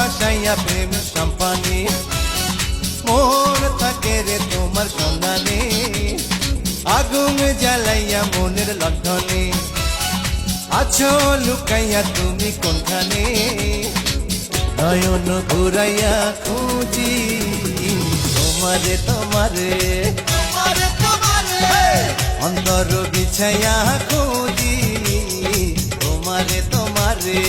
ভাসাইয়া প্রেম সম্পানি। মোর থাকে রে তোমার সন্ধানে। আগুন জ্বালাইয়া মনের লণ্ঠনে। আছো লুকাইয়া তুমি কোনখানে? নয়ন ঘুরাইয়া খুঁজি তোমারে তোমারে। অন্তর বিছাইয়া খুঁজি তোমারে তোমারে।